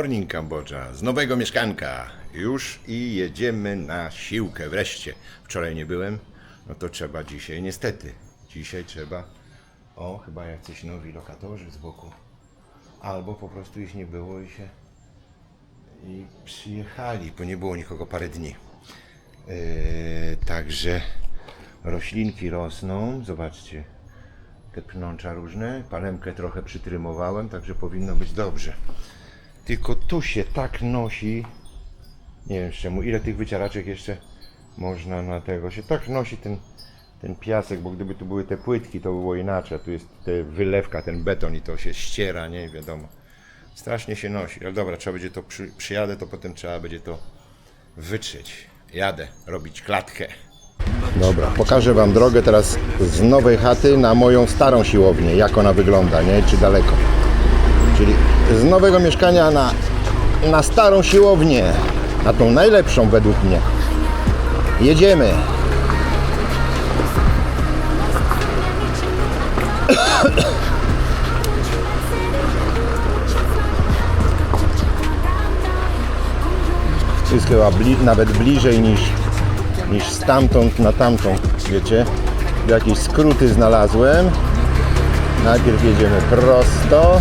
morning Kambodża, z nowego mieszkanka. Już i jedziemy na siłkę wreszcie. Wczoraj nie byłem, no to trzeba dzisiaj niestety. Dzisiaj trzeba, o chyba jacyś nowi lokatorzy z boku. Albo po prostu ich nie było i się i przyjechali, bo nie było nikogo parę dni. Yy, także roślinki rosną, zobaczcie, te pnącza różne, palemkę trochę przytrymowałem, także powinno być dobrze. Tylko tu się tak nosi, nie wiem czemu, ile tych wycieraczek jeszcze można na tego, się tak nosi ten, ten piasek, bo gdyby tu były te płytki, to by było inaczej, tu jest te wylewka, ten beton i to się ściera, nie wiadomo. Strasznie się nosi, ale dobra, trzeba będzie to, przy, przyjadę, to potem trzeba będzie to wytrzeć. Jadę robić klatkę. Dobra, pokażę Wam drogę teraz z nowej chaty na moją starą siłownię, jak ona wygląda, nie? Czy daleko. Czyli z nowego mieszkania na, na starą siłownię, na tą najlepszą według mnie. Jedziemy. Jest chyba bli, nawet bliżej niż, niż stamtąd na tamtą, wiecie? Jakieś skróty znalazłem. Najpierw jedziemy prosto.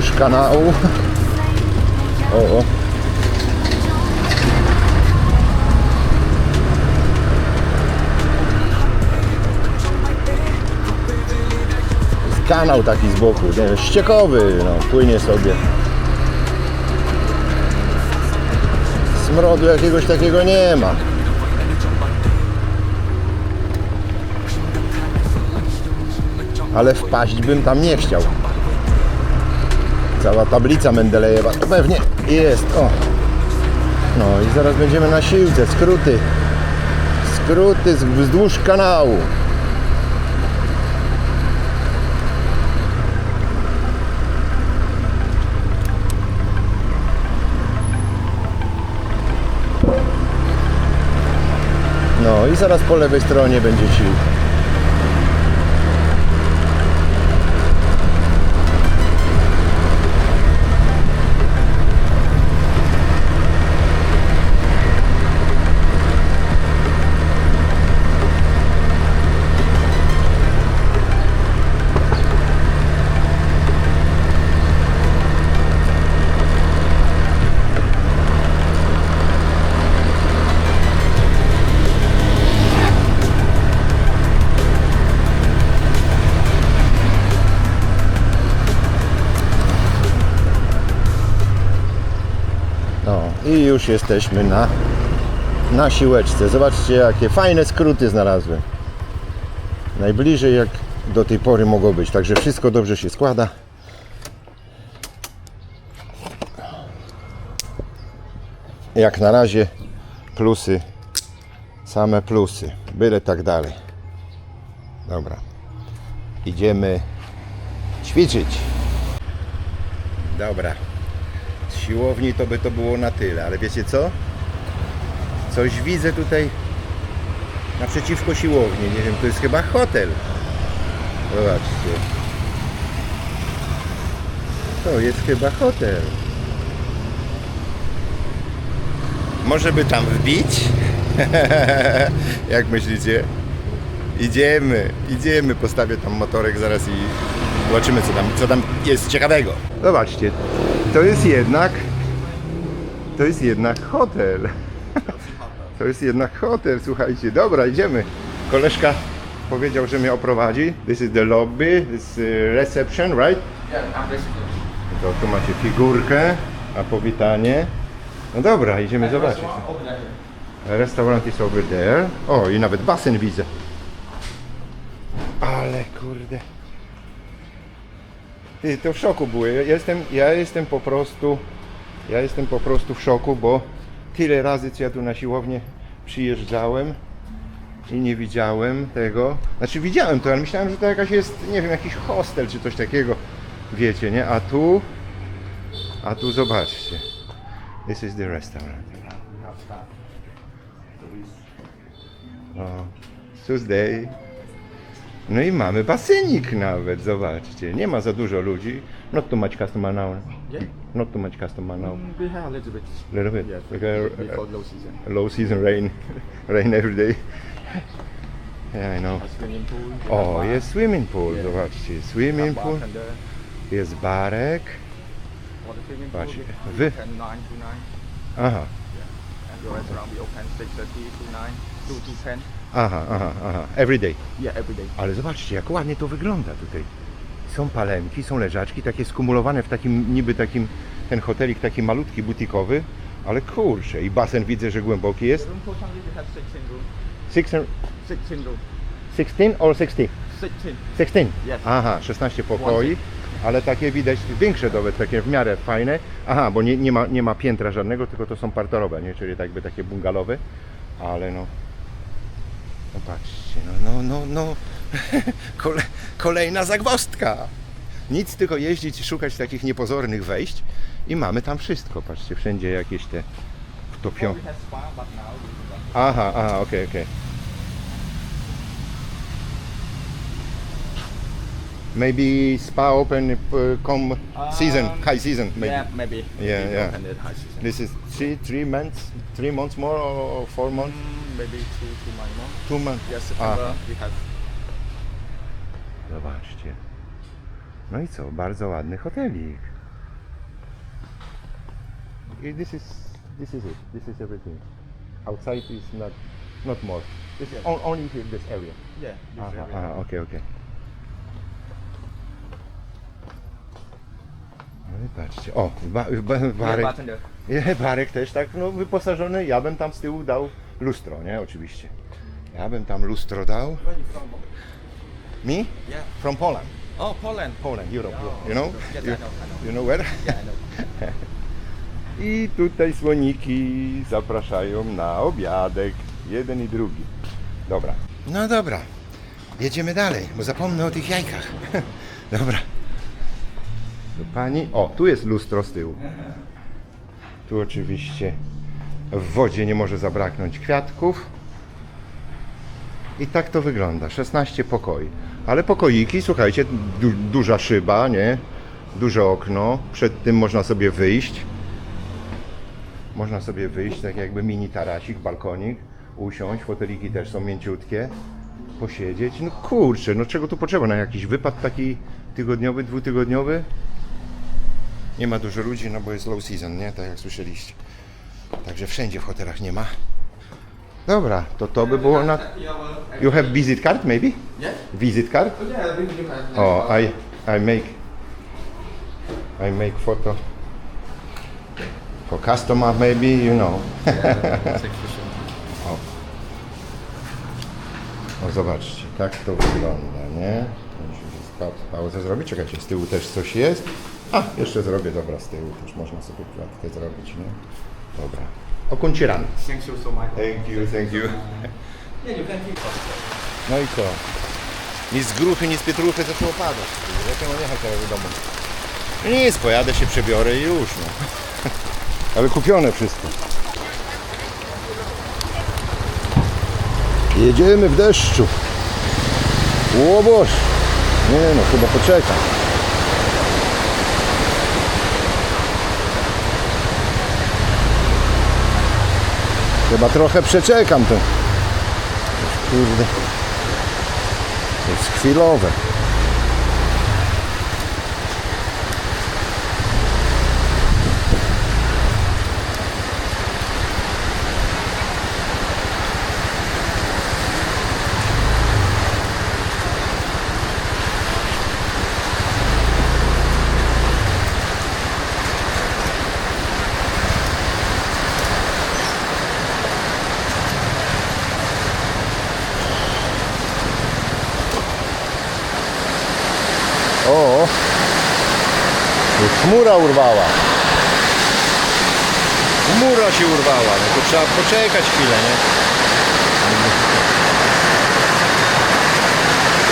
Wzdłuż kanału. O, o. Kanał taki z boku, nie wiem, ściekowy, no, płynie sobie. Smrodu jakiegoś takiego nie ma. Ale wpaść bym tam nie chciał. Cała tablica Mendelejewa to pewnie jest. O. No i zaraz będziemy na siłce. Skróty. Skróty wzdłuż kanału. No i zaraz po lewej stronie będzie siłka. Już jesteśmy na, na siłeczce. Zobaczcie jakie fajne skróty znalazłem. Najbliżej jak do tej pory mogło być. Także wszystko dobrze się składa. Jak na razie plusy, same plusy. Byle tak dalej. Dobra. Idziemy ćwiczyć. Dobra. Siłowni to by to było na tyle, ale wiecie co? Coś widzę tutaj naprzeciwko siłowni. Nie wiem, to jest chyba hotel. Zobaczcie. To jest chyba hotel. Może by tam wbić? Jak myślicie? Idziemy, idziemy, postawię tam motorek zaraz i zobaczymy co tam, co tam jest ciekawego. Zobaczcie, to jest jednak, to jest jednak hotel. To jest jednak hotel, słuchajcie, dobra, idziemy. Koleżka powiedział, że mnie oprowadzi. This is the lobby, this is reception, right? To tu macie figurkę, a powitanie. No dobra, idziemy zobaczyć. Restaurant is over there. O, i nawet basen widzę. Ale kurde. Ty, to w szoku byłem. Ja jestem, ja jestem po prostu, ja jestem po prostu w szoku, bo tyle razy, co ja tu na siłownię przyjeżdżałem i nie widziałem tego. Znaczy widziałem to, ale myślałem, że to jakaś jest, nie wiem, jakiś hostel czy coś takiego. Wiecie, nie? A tu, a tu zobaczcie. This is the restaurant. Tuesday. No i mamy basenik nawet, zobaczcie. Nie ma za dużo ludzi. Not too much customer now. Yeah. Not too much customer now. We have a little bit. Little bit. Yes, Like a- before low season. low season rain. rain every day. Yeah, I know. A swimming pool. O, jest swimming pool, Yeah. zobaczcie. Swimming pool, jest barek. For the swimming pool, Patrz, we wy- open 9 to 9. Aha, And your restaurant we open 6.30 to 9, 2 to 10. aha, aha, aha. Every day. Yeah, every day. Ale zobaczcie, jak ładnie to wygląda tutaj. Są palemki, są leżaczki, takie skumulowane w takim, niby takim, ten hotelik taki malutki, butikowy, ale kurczę, i basen widzę, że głęboki jest. Room for family we have 16 room. 16, 16 room. 16 or 60? 16. 16. Yes. Aha, 16 pokoi, ale takie widać większe nawet, takie w miarę fajne. Aha, bo nie, nie, ma, nie ma piętra żadnego, tylko to są parterowe, nie? czyli tak jakby takie bungalowe, ale no. No patrzcie, no, no, no, no. Kole, kolejna zagwozdka. Nic, tylko jeździć i szukać takich niepozornych wejść i mamy tam wszystko, patrzcie, wszędzie jakieś te have Aha, aha, okej, okej. Maybe spa open uh, come season, Um, high season, maybe. Yeah, maybe. Yeah, yeah. This is three, three months, three months more or four months, Mm, maybe two, two months more. two months. Yes, September Aha. we have Zobaczcie. No i co, bardzo ładny hotelik. I this is, this is it, this is everything. Outside is not, not more. This is on, only here, this area. yeah. this Aha, area. aha, okej, okej. No i patrzcie, o, ba, ba, barek, bartender. Barek też tak no, wyposażony, ja bym tam z tyłu dał lustro, nie, oczywiście. Ja bym tam lustro dał. Me? Yeah. From Poland. Oh, Poland. Poland, Europe, Oh, you know? Yes, You, I know, I know. you know where? Yeah, I know. I tutaj słoniki zapraszają na obiadek. Jeden i drugi. Dobra. No dobra. Jedziemy dalej, bo zapomnę o tych jajkach. Dobra. Tu pani. O, tu jest lustro z tyłu. Tu oczywiście w wodzie nie może zabraknąć kwiatków. I tak to wygląda. 16 pokoi. Ale pokoiki, słuchajcie, du duża szyba, nie? Duże okno. Przed tym można sobie wyjść. Można sobie wyjść, tak jakby mini tarasik, balkonik, usiąść, foteliki też są mięciutkie, posiedzieć. No kurczę, no czego tu potrzeba na jakiś wypad taki tygodniowy, dwutygodniowy? Nie ma dużo ludzi, no bo jest low season, nie? Tak jak słyszeliście. Także wszędzie w hotelach nie ma. Dobra, to to by było na... You have visit card maybe? Yeah? Visit card? Yeah, you have. Oh, I I make I make photo for customer maybe you know. o. o zobaczcie, tak to wygląda, nie? Pauzę zrobić. Czekajcie, z tyłu też coś jest. A, jeszcze zrobię, dobra, z tyłu też można sobie klatkę zrobić, nie? Dobra. Okunciran. Thank you so much. Thank you, thank you. Yeah, you can keep No i co? Ni z gruchy, ni z pietruchy zaczęło padać. Jak ja mam jechać teraz do domu? No Nic, pojadę się przebiorę i już, no. Ale kupione wszystko. Jedziemy w deszczu. O Boże. Nie no, chyba poczekam. Chyba trochę przeczekam to. Kurde. To jest chwilowe. Chmura urwała. Chmura się urwała, no to trzeba poczekać chwilę, nie?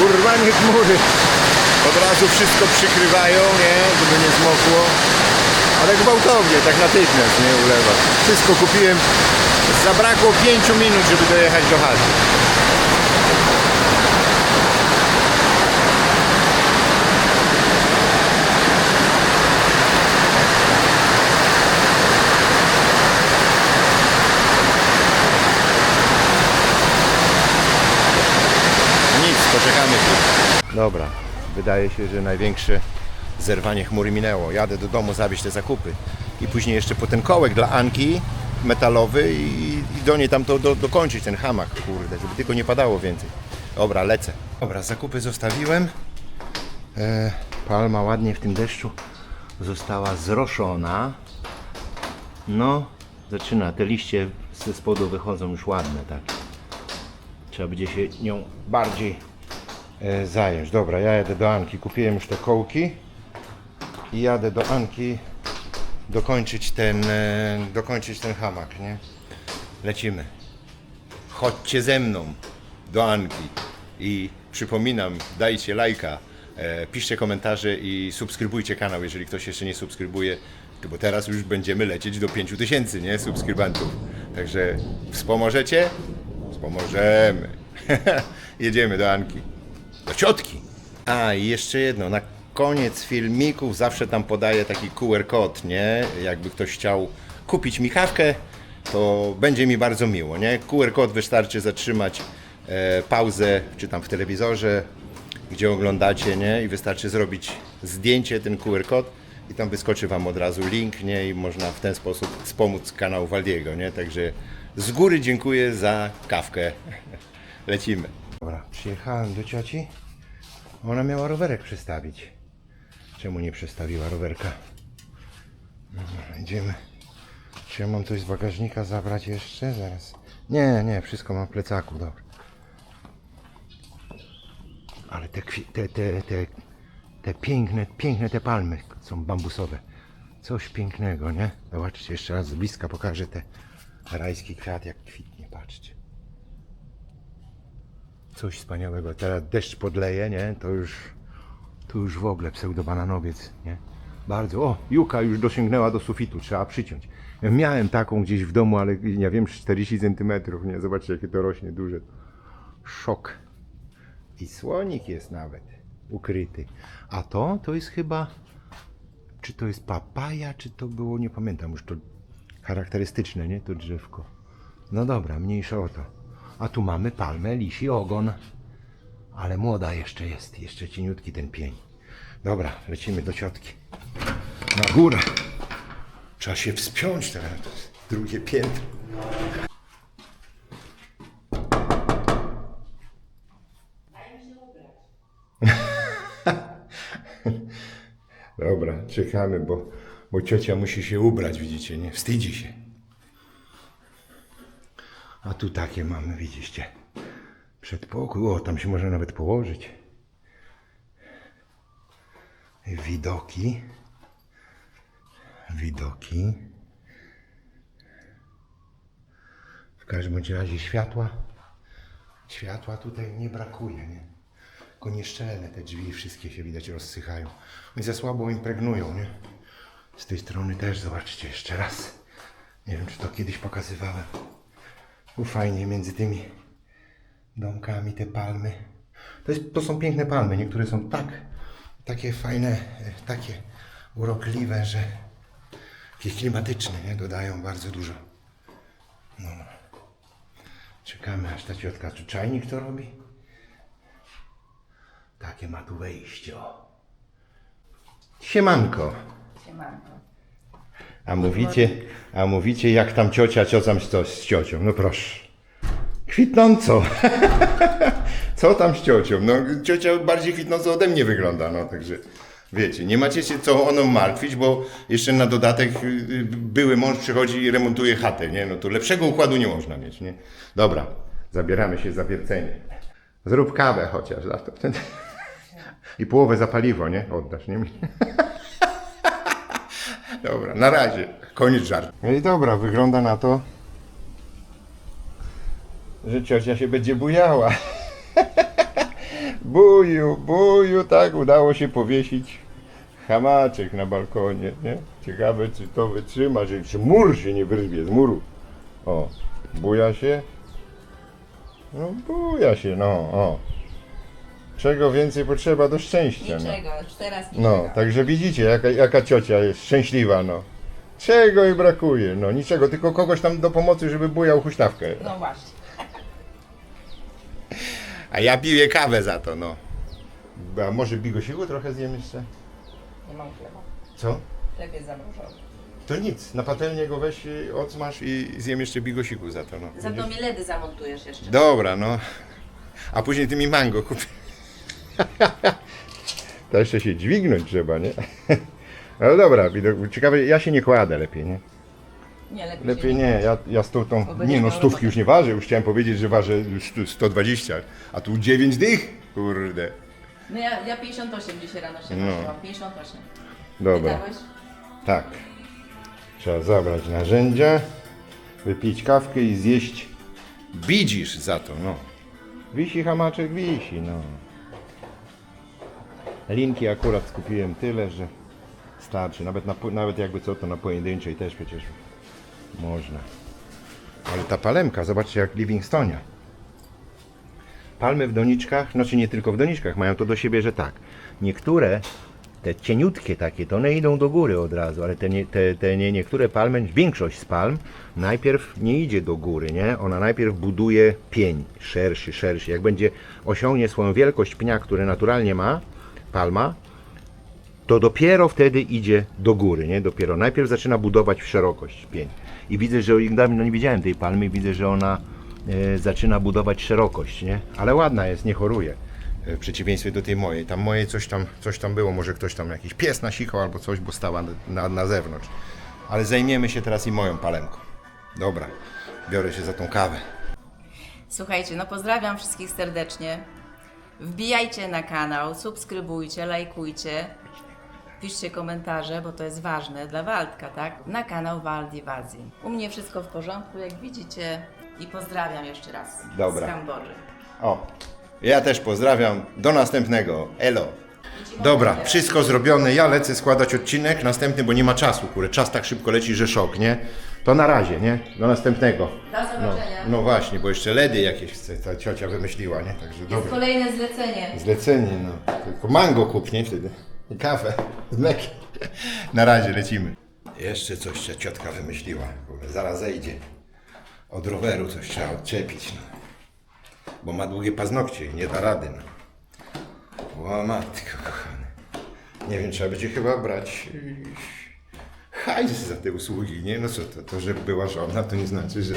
Urwanie chmury. Od razu wszystko przykrywają, nie? Żeby nie zmokło. Ale gwałtownie, tak natychmiast, nie? Ulewa. Wszystko kupiłem. Zabrakło 5 minut, żeby dojechać do chaty. Nic, poczekamy tu. Dobra, wydaje się, że największe zerwanie chmury minęło. Jadę do domu zawieźć te zakupy. I później jeszcze po ten kołek dla Anki metalowy i, i do niej tam to do, dokończyć ten hamak, kurde, żeby tylko nie padało więcej. Dobra, lecę. Dobra, zakupy zostawiłem. E, palma ładnie w tym deszczu została zroszona. No, zaczyna, te liście ze spodu wychodzą już ładne, tak. Trzeba będzie się nią bardziej zająć. Dobra, ja jadę do Anki. Kupiłem już te kołki i jadę do Anki dokończyć ten, e, dokończyć ten hamak, nie? Lecimy. Chodźcie ze mną do Anki i przypominam, dajcie lajka, e, piszcie komentarze i subskrybujcie kanał, jeżeli ktoś jeszcze nie subskrybuje, bo teraz już będziemy lecieć do 5000, nie, subskrybentów. Także wspomożecie? Wspomożemy. Jedziemy do Anki. Do ciotki. A i jeszcze jedno, na koniec filmików zawsze tam podaję taki QR kod, nie? Jakby ktoś chciał kupić mi kawkę, to będzie mi bardzo miło, nie? QR kod wystarczy zatrzymać e, pauzę, czy tam w telewizorze, gdzie oglądacie, nie? I wystarczy zrobić zdjęcie, ten QR kod i tam wyskoczy Wam od razu link, nie? I można w ten sposób wspomóc kanał Waldiego, nie? Także z góry dziękuję za kawkę. Lecimy. Dobra, przyjechałem do cioci. Ona miała rowerek przestawić. Czemu nie przestawiła rowerka? Dobra, idziemy. Czy ja mam coś z bagażnika zabrać jeszcze? Zaraz. Nie, nie, wszystko mam w plecaku, dobra. Ale te, te, te, te, te piękne, piękne te palmy są bambusowe. Coś pięknego, nie? Zobaczcie, jeszcze raz z bliska pokażę te rajski kwiat, jak kwitnie, patrzcie. Coś wspaniałego. Teraz deszcz podleje, nie? To już, to już w ogóle pseudobananowiec, nie? Bardzo. O, juka już dosięgnęła do sufitu, trzeba przyciąć. Miałem taką gdzieś w domu, ale nie wiem, 40 cm, nie? Zobaczcie, jakie to rośnie duże. Szok. I słonik jest nawet ukryty. A to, to jest chyba, czy to jest papaja, czy to było, nie pamiętam już to charakterystyczne, nie? To drzewko. No dobra, mniejsza o to. A tu mamy palmę, lisi ogon. Ale młoda jeszcze jest, jeszcze cieniutki ten pień. Dobra, lecimy do ciotki. Na górę. Trzeba się wspiąć teraz. Drugie piętro. Dobra, czekamy, bo, bo ciocia musi się ubrać, widzicie, nie? Wstydzi się. A tu takie mamy, widzicie. Przedpokój. O, tam się można nawet położyć. Widoki. Widoki. W każdym razie światła. Światła tutaj nie brakuje, nie? Tylko nieszczelne te drzwi wszystkie się widać rozsychają. Oni za słabo impregnują, nie? Z tej strony też zobaczcie jeszcze raz. Nie wiem, czy to kiedyś pokazywałem. Tu fajnie między tymi domkami te palmy. To, jest, to są piękne palmy. Niektóre są tak, takie fajne, e, takie urokliwe, że takie klimatyczne, nie? Dodają bardzo dużo. No. Czekamy aż ta ciotka, czy czajnik to robi? Takie ma tu wejście. Siemanko. Siemanko. A mówicie, a mówicie jak tam ciocia, co tam z, z ciocią. No proszę. Kwitnąco. co tam z ciocią? No ciocia bardziej kwitnąco ode mnie wygląda, no także wiecie, nie macie się co o nią martwić, bo jeszcze na dodatek y, y, były mąż przychodzi i remontuje chatę, nie? No to lepszego układu nie można mieć, nie? Dobra, zabieramy się za wiercenie. Zrób kawę chociaż. I połowę za paliwo, nie? Oddasz, nie? Dobra, na razie. Koniec żartu. No i dobra, wygląda na to, że ciocia się będzie bujała. buju, buju, tak, udało się powiesić hamaczek na balkonie, nie? Ciekawe, czy to wytrzyma, że czy mur się nie wyrwie z muru. O, buja się. No, buja się, no, o. Czego więcej potrzeba do szczęścia, no. Niczego, już teraz niczego. No, także widzicie, jaka, jaka ciocia jest szczęśliwa, no. Czego jej brakuje? No, niczego, tylko kogoś tam do pomocy, żeby bujał huśtawkę. No właśnie. A ja piję kawę za to, no. A może bigosiku trochę zjem jeszcze? Nie mam chleba. Co? Chleb jest zamrożony. To nic, na patelnię go weź, y, odsmaż i zjem jeszcze bigosiku za to, no. Za to mi ledy zamontujesz jeszcze. Dobra, no. A później ty mi mango kup. to jeszcze się dźwignąć trzeba, nie? Ale dobra, widok- ciekawe, ja się nie kładę lepiej, nie? Nie, lepiej, Lepiej się nie, ja, ja z tą, tą nie no stówki robotę. już nie ważę, już chciałem powiedzieć, że ważę stu- 120, a tu 9 dych, kurde. No ja, ja 58 dzisiaj rano się No. ważyłam. 58. Dobra, tak. Trzeba zabrać narzędzia, wypić kawkę i zjeść bidzisz za to, no. Wisi hamaczek, wisi, no. Linki akurat skupiłem tyle, że starczy. Nawet, na, nawet jakby co, to na pojedynczej też przecież można. Ale ta palemka, zobaczcie jak Livingstonia. Palmy w doniczkach, znaczy nie tylko w doniczkach, mają to do siebie, że tak. Niektóre, te cieniutkie takie, to one idą do góry od razu, ale te, te, te nie, niektóre palmy, większość z palm, najpierw nie idzie do góry, nie? Ona najpierw buduje pień, szerszy, szerszy. Jak będzie osiągnie swoją wielkość pnia, który naturalnie ma, palma, to dopiero wtedy idzie do góry, nie? Dopiero najpierw zaczyna budować w szerokość pień. I widzę, że dawno nie widziałem tej palmy widzę, że ona e, zaczyna budować szerokość, nie? Ale ładna jest, nie choruje. E, W przeciwieństwie do tej mojej. Tam mojej coś tam, coś tam było, może ktoś tam jakiś pies nasikał albo coś, bo stała na, na, na zewnątrz. Ale zajmiemy się teraz i moją palemką. Dobra, biorę się za tą kawę. Słuchajcie, no pozdrawiam wszystkich serdecznie. Wbijajcie na kanał, subskrybujcie, lajkujcie. Piszcie komentarze, bo to jest ważne dla Waldka, tak? Na kanał Waldi Wazji. U mnie wszystko w porządku, jak widzicie. I pozdrawiam jeszcze raz Dobra. z Kambodży. O, ja też pozdrawiam. Do następnego. Elo. Dobra, wszystko zrobione. Ja lecę składać odcinek. Następny, bo nie ma czasu, kurde. Czas tak szybko leci, że szok, nie? To na razie, nie? Do następnego. Do zobaczenia. No właśnie, bo jeszcze ledy jakieś chce, ta ciocia wymyśliła, nie? Także Jest dobra. kolejne zlecenie. Zlecenie, no. Tylko mango kup, nie? Wtedy. I kawę z mlekiem. Na razie lecimy. Jeszcze coś ta ciotka wymyśliła. Kurde, zaraz zejdzie. Od roweru coś trzeba odczepić, no. Bo ma długie paznokcie i nie da rady, no. O matko kochany. Nie wiem, trzeba będzie chyba brać yy, hajs za te usługi, nie? No co to, to, że była żona, to nie znaczy, że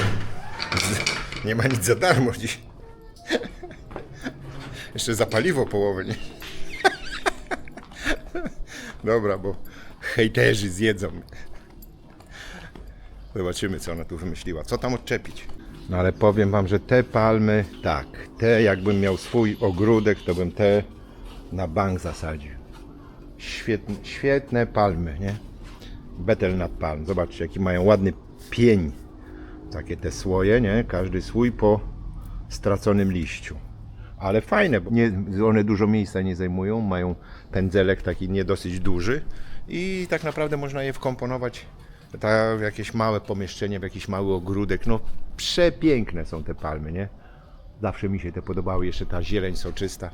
nie ma nic za darmo dziś. Jeszcze za paliwo połowę, nie? Dobra, bo hejterzy zjedzą. Zobaczymy, co ona tu wymyśliła. Co tam odczepić? No ale powiem wam, że te palmy, tak, te jakbym miał swój ogródek, to bym te na bank zasadził. Świetne, świetne palmy, nie? Betel nad palm. Zobaczcie, jaki mają ładny pień. Takie te słoje, nie? Każdy swój po straconym liściu. Ale fajne, bo nie, one dużo miejsca nie zajmują, mają pędzelek taki nie dosyć duży i tak naprawdę można je wkomponować w jakieś małe pomieszczenie, w jakiś mały ogródek. No przepiękne są te palmy, nie? Zawsze mi się te podobały, jeszcze ta zieleń soczysta.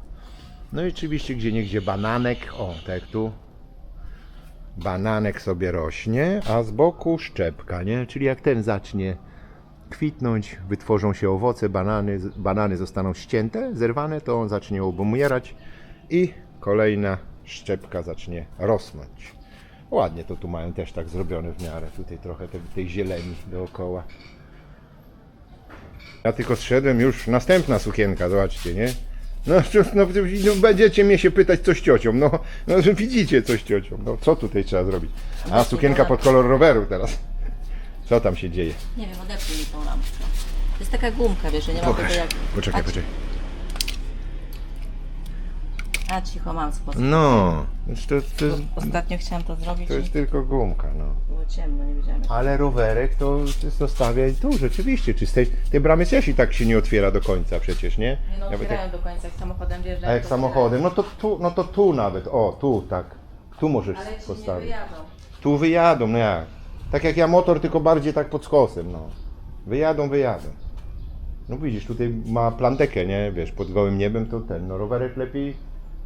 No i oczywiście gdzie niegdzie bananek, o tak jak tu, bananek sobie rośnie, a z boku szczepka, nie? Czyli jak ten zacznie kwitnąć, wytworzą się owoce, banany, banany zostaną ścięte, zerwane, to on zacznie obumierać i kolejna szczepka zacznie rosnąć. Ładnie to tu mają też tak zrobione w miarę, tutaj trochę tej, tej zieleni dookoła. Ja tylko zszedłem już, następna sukienka, zobaczcie, nie? No, no, no będziecie mnie się pytać, co z ciocią, no, no że widzicie, co z ciocią, no co tutaj trzeba zrobić? A, sukienka pod kolor roweru teraz. Co tam się dzieje? Nie wiem, odepnij mi tą lampkę. To jest taka gumka, wiesz, że nie ma tego jak... Poczekaj, poczekaj. A cicho, mam sposób. No, to, to, jest, Ostatnio chciałam to zrobić to jest i tylko gumka, no. było ciemno, nie wiedziałam. jak- Ale rowerek to zostawiaj tu, rzeczywiście. Czy z tej, tej bramy też i tak się nie otwiera do końca przecież, nie? Nie no, Nawet otwierają jak, do końca, jak samochodem wjeżdżają. a jak to samochodem, no to tu, no to tu nawet, o, tu tak. Tu możesz otwierają. Ale ci nie postawić. wyjadą. Tu wyjadą, no jak? Tak jak ja motor, tylko bardziej tak pod skosem, no. Wyjadą, wyjadą. No widzisz, tutaj ma plantekę, nie? Wiesz, pod gołym niebem to ten, no rowerek lepiej,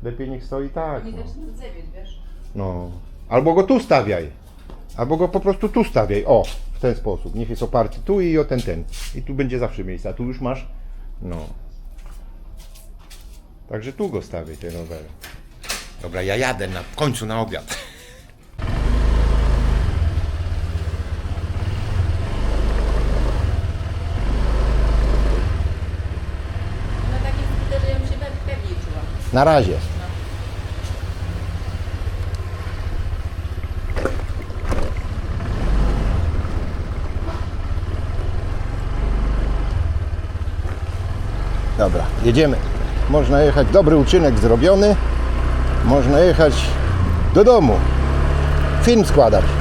lepiej niech stoi tak, Nie no. wiesz? no. Albo go tu stawiaj. Albo go po prostu tu stawiaj, o, w ten sposób. Niech jest oparty tu i o ten, ten. I tu będzie zawsze miejsce, a tu już masz, no. Także tu go stawiaj, ten rowerek. Dobra, ja jadę na w końcu na obiad. Na takim skuterze ja bym się pe- pewniej czuła. Na razie. Dobra, jedziemy. Można jechać, dobry uczynek zrobiony. Można jechać do domu. Film składać.